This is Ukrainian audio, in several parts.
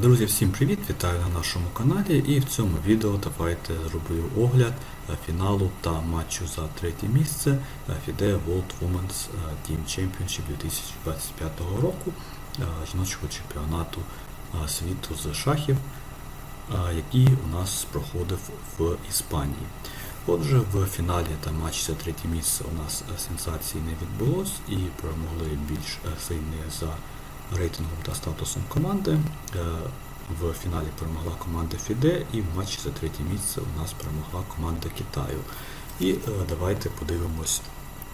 Друзі, всім привіт! Вітаю на нашому каналі і в цьому відео давайте зроблю огляд е, фіналу та матчу за третє місце е, FIDE World Women's е, Team Championship 2025 року е, жіночого чемпіонату е, світу з шахів, е, який у нас проходив в Іспанії. Отже, в фіналі та матчі за третє місце у нас е, сенсацій не відбулось і перемогли більш е, сильні за рейтингом та статусом команди. Е, В фіналі перемогла команда Фіде і в матчі за третє місце у нас перемогла команда Китаю. І е, давайте подивимось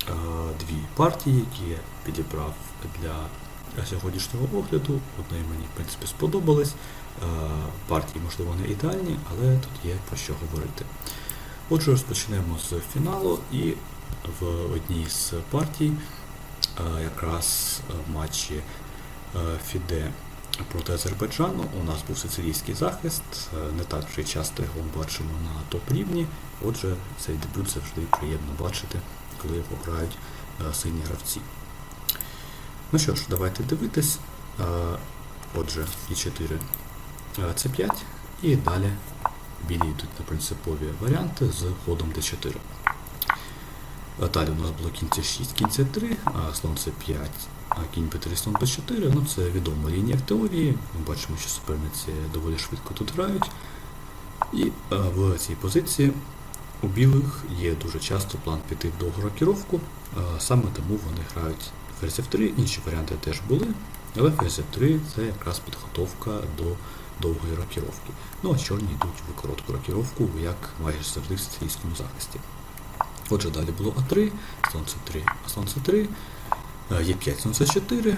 е, дві партії, які я підібрав для сьогоднішнього огляду. Одне мені в принципі сподобались. Партії, можливо, не ідеальні, але тут є про що говорити. Отже, розпочнемо з фіналу і в одній з партій якраз матчі Фіде проти Азербайджану у нас був сицилійський захист. Е, Не так вже часто його бачимо на топ-рівні. Отже, цей дебют завжди приємно бачити, коли його грають е, сильні гравці. Ну що ж, давайте дивитись. Е, Отже, І4 е, С5 і далі білі йдуть на принципові варіанти з ходом d4. Далі у нас було кінь c6, кінь c3, а слон c5, а кінь b3, слон b4. Ну, це відома лінія в теорії. Ми бачимо, що суперниці доволі швидко тут грають. І а, в цій позиції у білих є дуже часто план піти в довгу рокіровку, а, саме тому вони грають ферзь f3, інші варіанти теж були, але ферзь f3 це якраз підготовка до довгої рокіровки. Ну а чорні йдуть в коротку рокіровку, як майже завжди в сицилійському захисті. Отже, далі було А3, слон С3, а слон С3, е, Е5, слон С4, е,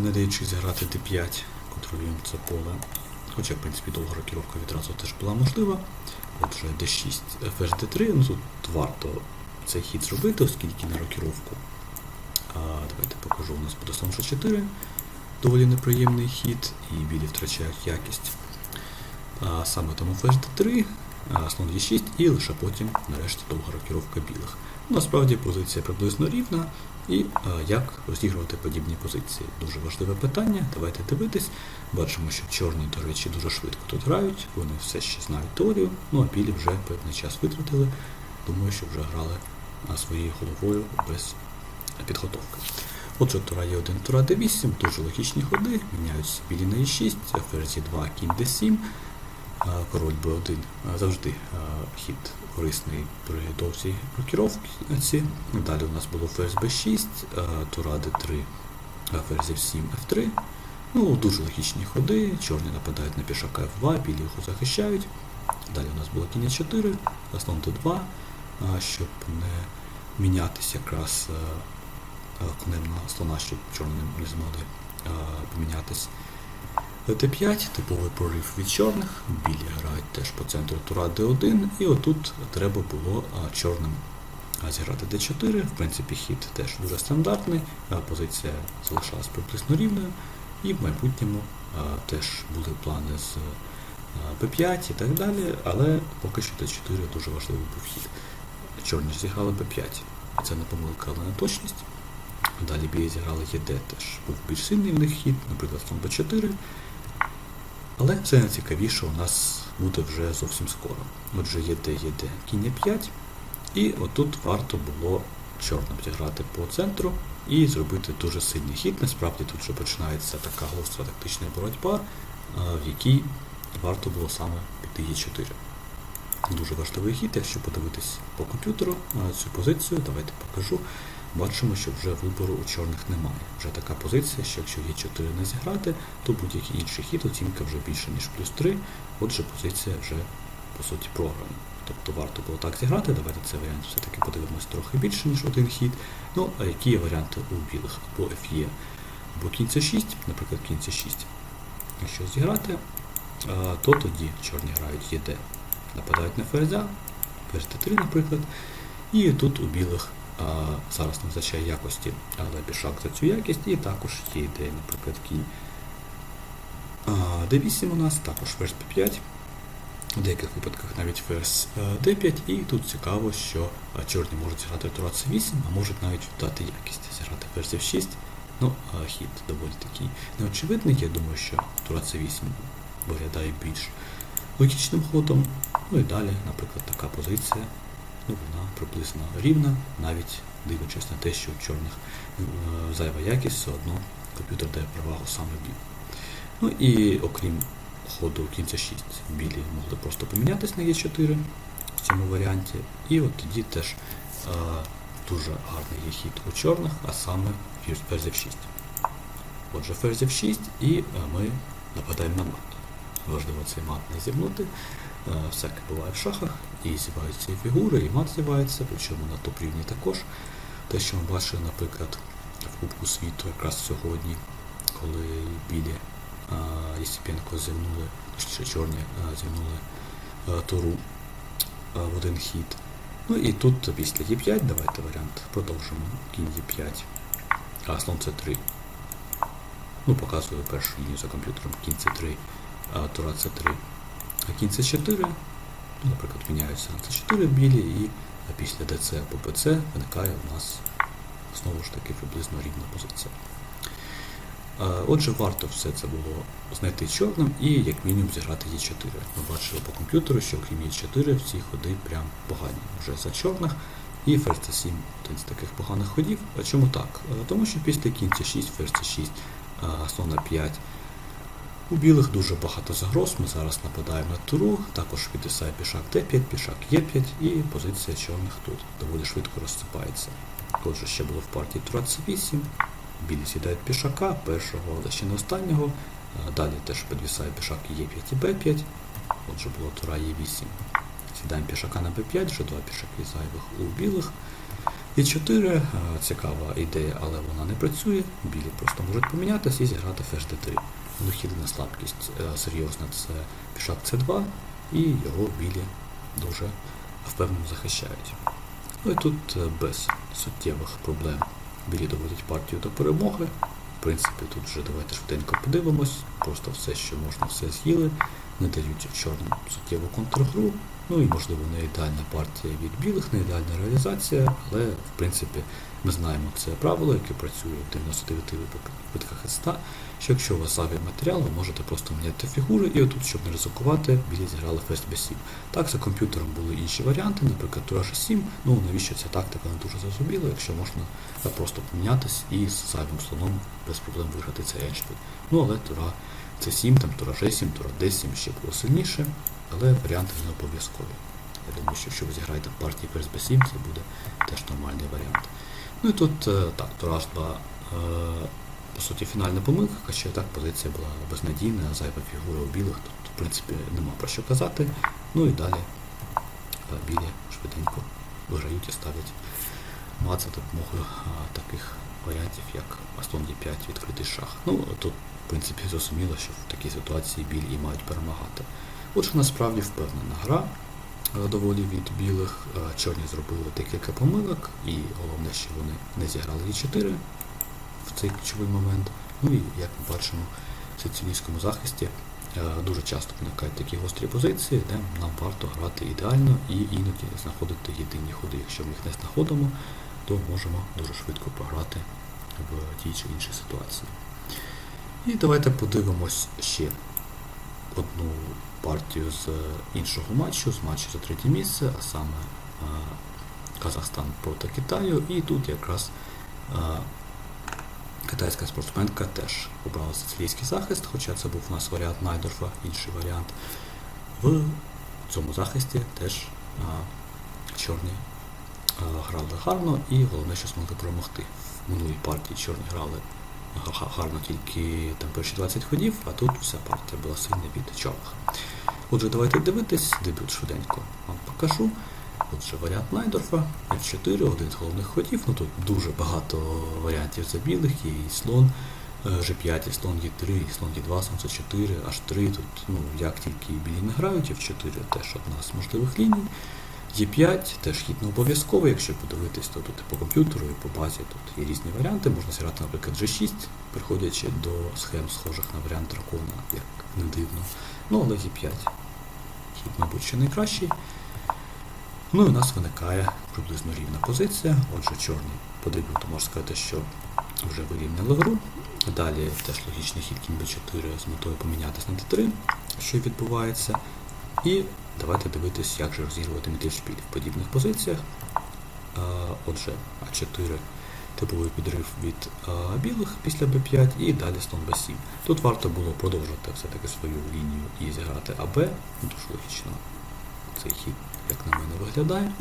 не даючи зіграти Д5, контролюємо це поле. Хоча, в принципі, довга рокіровка відразу теж була можлива. Отже, D6, е, ферзь D3, ну тут варто цей хід зробити, оскільки на рокіровку. А, давайте покажу, у нас буде слон Ж4, доволі неприємний хід, і білі втрачають якість. А, саме тому ферзь D3, слон Е6 і лише потім, нарешті, довга рокіровка білих. Насправді позиція приблизно рівна. І а, як розігрувати подібні позиції? Дуже важливе питання. Давайте дивитись. Бачимо, що чорні, до речі, дуже швидко тут грають, вони все ще знають теорію, ну а білі вже певний час витратили. Думаю, що вже грали своєю головою без підготовки. Отже, тура Е1, тура Д8, дуже логічні ходи, міняються білі на Е6, ферзь 2 кінь Д7, а, король Б1 завжди хід корисний при довгій рокіровці. Далі у нас було ферзь Б6, тура Д3, ферзь F7, F3. Ну, дуже логічні ходи, чорні нападають на пішака F2, білі його захищають. Далі у нас було кінь 4, слон Д2, щоб не мінятися якраз конем на слона, щоб чорні не змогли помінятись. Д5, типовий прорив від чорних, білі грають теж по центру тура Д1, і отут треба було чорним зіграти Д4. В принципі, хід теж дуже стандартний, позиція залишалась приблизно рівною, і в майбутньому теж були плани з а, Б5 і так далі, але поки що Д4 дуже важливий був хід. Чорні зіграли Б5, це не помилка, але не точність. Далі білі зіграли ЄД теж був більш сильний в них хід, наприклад, слон Б4. Але це найцікавіше у нас буде вже зовсім скоро. Отже, ЄД, ЄД, кінь 5. І отут варто було чорним зіграти по центру і зробити дуже сильний хід. Насправді тут вже починається така гостра тактична боротьба, в якій варто було саме піти Е4. Дуже важливий хід, якщо подивитись по комп'ютеру на цю позицію, давайте покажу. Бачимо, що вже вибору у чорних немає. Вже така позиція, що якщо є 4 не зіграти, то будь-який інший хід оцінка вже більше, ніж плюс 3, отже позиція вже по суті програна. Тобто варто було так зіграти, давайте цей варіант все-таки подивимось трохи більше, ніж один хід. Ну, а які є варіанти у білих? Або FE, або кінь С6, наприклад, кінь С6. Якщо зіграти, то тоді чорні грають ЄД. Нападають на ферзя, ферзь Т3, наприклад. І тут у білих зараз не визначає якості, але пішак за цю якість, і також є ідея, наприклад, кінь D8 у нас, також ферзь P5. В деяких випадках навіть е, D5, і тут цікаво, що чорні можуть зіграти тура C8, а можуть навіть дати якість, зіграти ферзь F6. Ну, хід доволі такий неочевидний. Я думаю, що тура C8 виглядає більш логічним ходом. Ну і далі, наприклад, така позиція, ну, вона приблизно рівна, навіть дивлячись на те, що у чорних е, зайва якість, все одно комп'ютер дає перевагу саме білим. Ну і окрім ходу кінця 6, білі могли просто помінятись на Е4 в цьому варіанті. І от тоді теж е, дуже гарний є хід у чорних, а саме ферзь ферзь F6. Отже, ферзь F6 і е, ми нападаємо на мат. Важливо цей мат не зігнути. Е, Всяке буває в шахах, і з'являються і фігури, і мат з'являється, причому на топ-рівні також. Те, що ми бачили, наприклад, в Кубку світу якраз сьогодні, коли білі а, Єсипенко зігнули, точніше чорні зігнули а, в один хід. Ну і тут після Е5, давайте варіант продовжимо. Кінь Е5, а слон С3. Ну, показую першу лінію за комп'ютером, кінь С3, тура С3. А кінь С4, ну, наприклад, міняються на С4 білі, і після ДЦ або ПЦ виникає у нас знову ж таки приблизно рівна позиція. Е, Отже, варто все це було знайти чорним і як мінімум зіграти Е4. Ми бачили по комп'ютеру, що окрім Е4 всі ходи прям погані вже за чорних. І ферзь С7 один з таких поганих ходів. А чому так? Е, Тому що після кінця 6, ферзь С6, е, 5. У білих дуже багато загроз. Ми зараз нападаємо на туру, також підвисає пішак Д5, пішак Е5 і позиція чорних тут доволі швидко розсипається. Отже, ще було в партії тура С8, білі сідають пішака, першого, але ще не останнього. Далі теж підвисає пішак Е5 і Б5. Отже, було тура Е8. Сідаємо пішака на Б5, вже два пішаки зайвих у білих. І 4 е, цікава ідея, але вона не працює. Білі просто можуть помінятися і зіграти ферзь d3. Вихідна слабкість е, серйозна це пішак c2, і його білі дуже впевнено захищають. Ну і тут е, без суттєвих проблем білі доводять партію до перемоги. В принципі, тут вже давайте швиденько подивимось. Просто все, що можна, все з'їли, не дають чорним суттєву контргру. Ну і можливо не ідеальна партія від білих, не ідеальна реалізація, але в принципі ми знаємо це правило, яке працює в 99 випадках із 100, що якщо у вас зайвий матеріал, ви можете просто міняти фігури, і отут, щоб не ризикувати, білі зіграли ферзь b7. Так, за комп'ютером були інші варіанти, наприклад, тура 7 ну навіщо ця тактика не дуже зрозуміла, якщо можна е, просто помінятись і з зайвим слоном без проблем виграти цей еншпіль. Ну але тура c7, там тура g7, тура d7 ще було сильніше, але варіанти не обов'язкові. Я думаю, що якщо ви зіграєте в партії ферзь b7, це буде теж нормальний варіант. Ну і тут е, так, тура h2, е, по суті, фінальна помилка, хоча так позиція була безнадійна, зайва фігура у білих, тут, в принципі, нема про що казати. Ну і далі е, білі швиденько виграють і ставлять мат допомогою таких варіантів, як слон d5, відкритий шах. Ну, тут, в принципі, зрозуміло, що в такій ситуації білі і мають перемагати. Отже, насправді впевнена гра доволі від білих. Чорні зробили декілька помилок, і головне, що вони не зіграли Е4 в цей ключовий момент. Ну і як ми бачимо, в сицилійському захисті е, дуже часто виникають такі гострі позиції, де нам варто грати ідеально і іноді знаходити єдині ходи. Якщо ми їх не знаходимо, то можемо дуже швидко програти в тій чи іншій ситуації. І давайте подивимось ще одну партію з іншого матчу, з матчу за третє місце, а саме е, Казахстан проти Китаю. І тут якраз е, китайська спортсменка теж обрала сицилійський захист, хоча це був у нас варіант Найдорфа, інший варіант. В цьому захисті теж е, чорні е, грали гарно і головне, що змогли перемогти. В минулій партії чорні грали гарно тільки там перші 20 ходів, а тут вся партія була сильна від чорних. Отже, давайте дивитись, дебют швиденько вам покажу. Отже, варіант Найдорфа, F4, один з головних ходів. Ну тут дуже багато варіантів за білих, є і слон е, G5, і слон Е3, і слон Е2, слон С4, H3. Тут, ну, як тільки білі не грають, F4 теж одна з можливих ліній. Е5 теж хід не обов'язковий, якщо подивитись, то тут по комп'ютеру, і по базі тут є різні варіанти. Можна зіграти, наприклад, G6, приходячи до схем, схожих на варіант дракона, як не дивно. Ну, але Е5 хід, мабуть, що найкращий. Ну і у нас виникає приблизно рівна позиція. Отже, чорні по дебюту можна сказати, що вже вирівняли гру. Далі теж логічний хід кінь b4 з метою помінятися на d3. що відбувається. І давайте дивитись, як же розігрувати мітельшпіль в подібних позиціях. Е, Отже, А4 типовий підрив від е, білих після Б5 і далі слон Б7. Тут варто було продовжити все-таки свою лінію і зіграти АБ. Дуже логічно цей хід, як на мене, виглядає.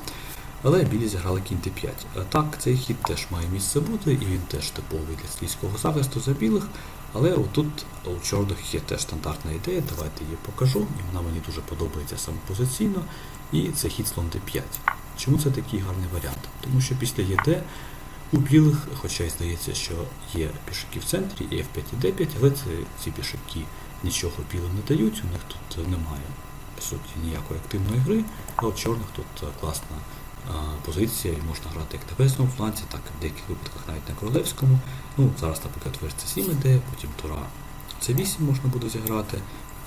Але білі зіграли кінь Т5. Е, Так, цей хід теж має місце бути, і він теж типовий для слійського захисту за білих. Але отут у чорних є теж стандартна ідея, давайте її покажу, і вона мені дуже подобається саме позиційно. І це хід слон Д5. Чому це такий гарний варіант? Тому що після ЄД у білих, хоча й здається, що є пішаки в центрі, і F5 і D5, але це, ці пішаки нічого білим не дають, у них тут немає по суті ніякої активної гри, а у чорних тут е, класна а, позиція, і можна грати як на верхньому фланці, так і в деяких випадках навіть на королевському. Ну, зараз, наприклад, верх C7 іде, потім тура C8 можна буде зіграти,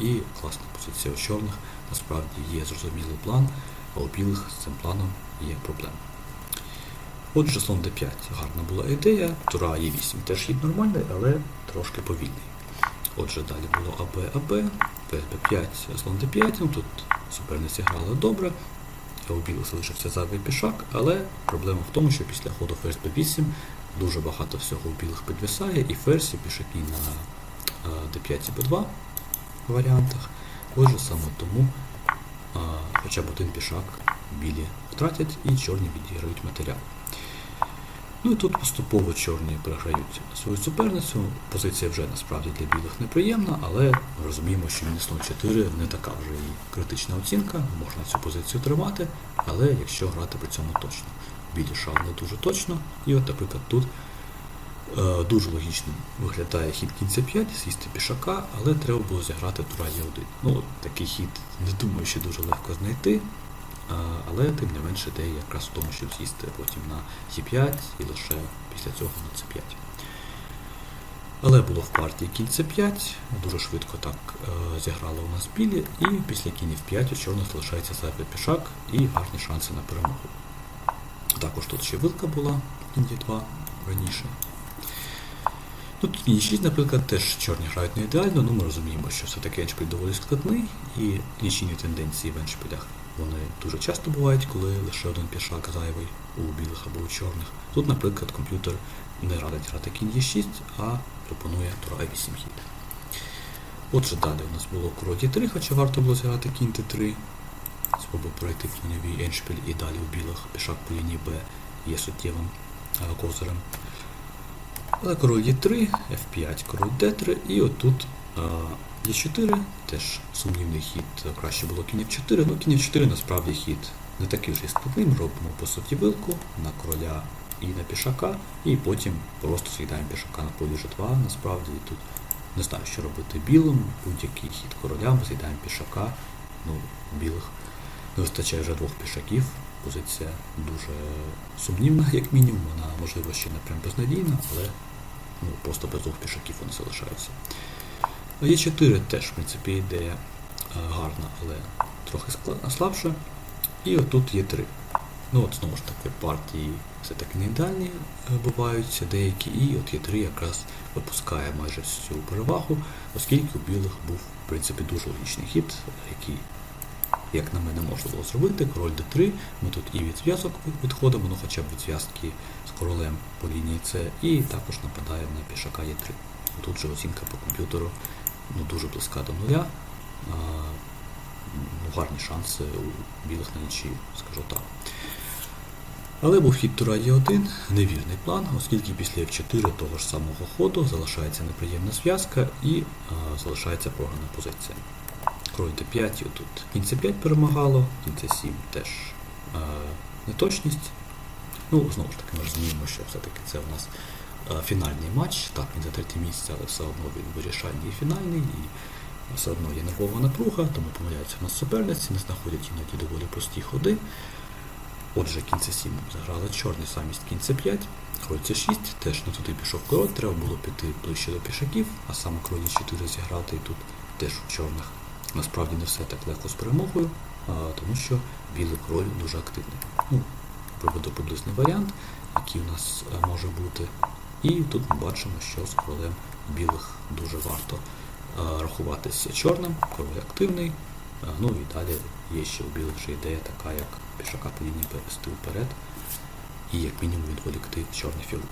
і класна позиція у чорних. Насправді є зрозумілий план, а у білих з цим планом є проблеми. Отже, слон d5 гарна була ідея, тура e8 теж хід нормальний, але трошки повільний. Отже, далі було АБ, АБ, ферзь b5, слон d5, ну тут суперниці грали добре, у білих залишився зайвий пішак, але проблема в тому, що після ходу ферзь b8 дуже багато всього у білих підвисає, і ферзь, і пішаки на е, d5 і b2 варіантах. Отже, саме тому хоча б один пішак білі втратять і чорні відіграють матеріал. Ну і тут поступово чорні програють свою суперницю. Позиція вже насправді для білих неприємна, але розуміємо, що мінус 4 не така вже і критична оцінка, можна цю позицію тримати, але якщо грати при цьому точно. Білі шали дуже точно, і от, наприклад, тут е, дуже логічно виглядає хід кінця 5, з'їсти пішака, але треба було зіграти тура Е1. Ну, такий хід не думаю, що дуже легко знайти. Але тим не менше ідея якраз в тому, щоб з'їсти потім на Е5 і лише після цього на С5. Але було в партії кінь С5, дуже швидко так е, зіграли у нас білі, і після кінь F5 у чорних залишається зайвий пішак і гарні шанси на перемогу. Також тут ще вилка була, кінь Е2 раніше. Ну, Тут кінь 6, наприклад, теж чорні грають не ідеально, ну ми розуміємо, що все-таки еншпіль доволі складний, і лічені тенденції в еншпілях вони дуже часто бувають, коли лише один пішак зайвий у білих або у чорних. Тут, наприклад, комп'ютер не радить грати кінь Е6, а пропонує тура 8 хід. Отже, далі у нас було король Е3, хоча варто було зіграти кінь Т3. Спроба пройти фланьовий еншпіль і далі у білих пішак по лінії Б є суттєвим е, козирем. Але король Е3, F5, король D3, і отут Е4, теж сумнівний хід, краще було кінь F4, ну кінь F4 насправді хід. Не такий вже складний, ми робимо по суті вилку на короля і на пішака, і потім просто з'їдаємо пішака на полі G2, насправді тут не знаю, що робити білим, будь-який хід короля, ми з'їдаємо пішака, ну, білих. Не вистачає вже двох пішаків, позиція дуже сумнівна, як мінімум, вона можливо ще не прям безнадійна, але ну, просто без двох пішаків вони залишаються. Є 4 теж, в принципі, ідея е, гарна, але трохи слабша. І отут є 3. Ну от знову ж таки партії все-таки не ідеальні е, буваються деякі, і от є 3 якраз випускає майже всю перевагу, оскільки у білих був в принципі дуже логічний хід, який як на мене можна було зробити, король d3, ми тут і від зв'язок відходимо, ну хоча б від зв'язки з королем по лінії С, і також нападаємо на пішака Е3. Тут же оцінка по комп'ютеру ну, дуже близька до нуля. А, ну, гарні шанси у білих на нічию, скажу так. Але був хід тура Е1, невірний план, оскільки після F4 того ж самого ходу залишається неприємна зв'язка і а, залишається програна позиція. Король d5, і тут кінь c5 перемагало, кінь c7 теж е, неточність. Ну, знову ж таки, ми розуміємо, що все-таки це у нас фінальний матч. Так, він за третє місце, але все одно він вирішальний і фінальний, і все одно є нервова напруга, тому помиляються у нас суперниці, не знаходять іноді доволі прості ходи. Отже, кінь c7 заграли чорний замість кінь c5, король c6, теж не туди пішов король, треба було піти ближче до пішаків, а саме король e4 зіграти і тут теж у чорних. Насправді не все так легко з перемогою, а, тому що білий король дуже активний. Ну, Приведу приблизний варіант, який у нас може бути. І тут ми бачимо, що з королем білих дуже варто е, рахуватися чорним, король активний. Е, Ну і далі є ще у білих вже ідея така, як пішака лінії перевести вперед і як мінімум відволікти чорні фігури.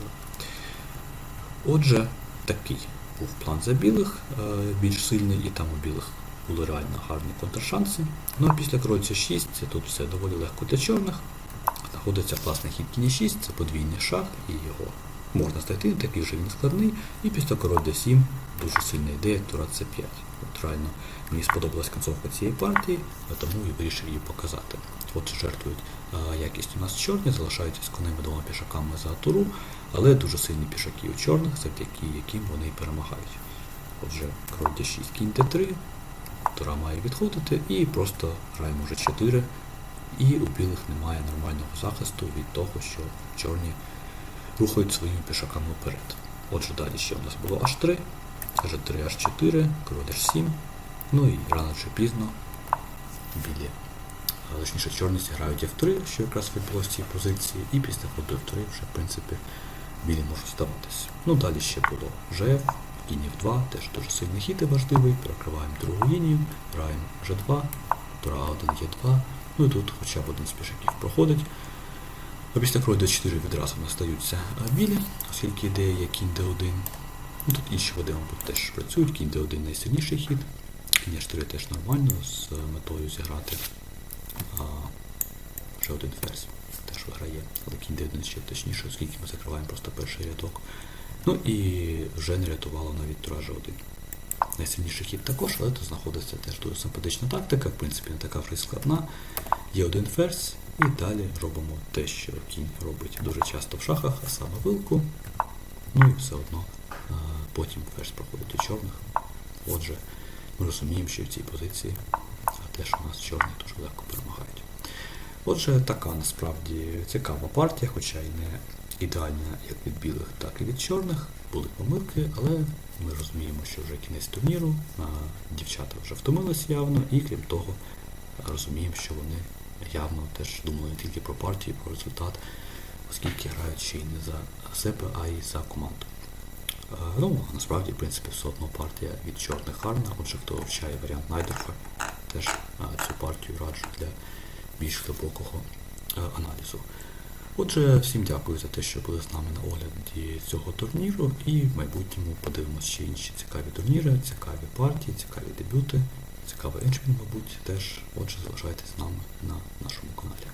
Отже, такий був план за білих, е, більш сильний, і там у білих були реально гарні контршанси. Ну а після король c6 це тут все доволі легко для чорних. Знаходиться класний хід кінь 6, це подвійний шах, і його можна знайти, такий вже він складний. І після король d7 дуже сильна ідея, тура c5. От реально мені сподобалась концовка цієї партії, тому і вирішив її показати. Отже, жертвують а, якість у нас чорні, залишаються з коними двома пішаками за туру, але дуже сильні пішаки у чорних, завдяки яким вони перемагають. Отже, король d6, кінь d3, тура має відходити і просто граємо вже 4. І у білих немає нормального захисту від того, що чорні рухають своїми пішаками вперед. Отже, далі ще у нас було H3, G3, H4, король H7. Ну і рано чи пізно білі, точніше чорні зіграють F3, що якраз відбулося в цій позиції, і після ходу F3 вже, в принципі, білі можуть здаватися. Ну, далі ще було GF, кінь F2, теж дуже сильний хід і важливий, перекриваємо другу лінію, граємо G2, тура А1, Е2, ну і тут хоча б один з пішаків проходить. А після крові d4 відразу настаються білі, оскільки ідея є кінь d1. Ну, тут інші води, мабуть, теж працюють. Кінь d1 найсильніший хід. Кінь h4 теж нормально, з метою зіграти а, ще один ферзь теж виграє. Але кінь d1 ще точніше, оскільки ми закриваємо просто перший рядок. Ну і вже не рятувало навіть тура g1. Найсильніший хід також, але тут знаходиться теж дуже симпатична тактика, в принципі, не така вже складна. Є один ферзь, і далі робимо те, що кінь робить дуже часто в шахах, а саме вилку. Ну і все одно потім ферзь проходить у чорних. Отже, ми розуміємо, що в цій позиції а, теж у нас чорні дуже легко перемагають. Отже, така насправді цікава партія, хоча й не ідеальна як від білих, так і від чорних. Були помилки, але ми розуміємо, що вже кінець турніру, дівчата вже втомились явно, і крім того, розуміємо, що вони явно теж думали не тільки про партію, про результат, оскільки грають ще й не за себе, а й за команду. Е, Ну, насправді, в принципі, все одно партія від чорних гарна. Отже, хто вивчає варіант Найдерфа, теж цю партію раджу для більш глибокого е, аналізу. Отже, всім дякую за те, що були з нами на огляді цього турніру, і в майбутньому подивимося ще інші цікаві турніри, цікаві партії, цікаві дебюти, цікавий еншпін, мабуть, теж. Отже, залишайтесь з нами на нашому каналі.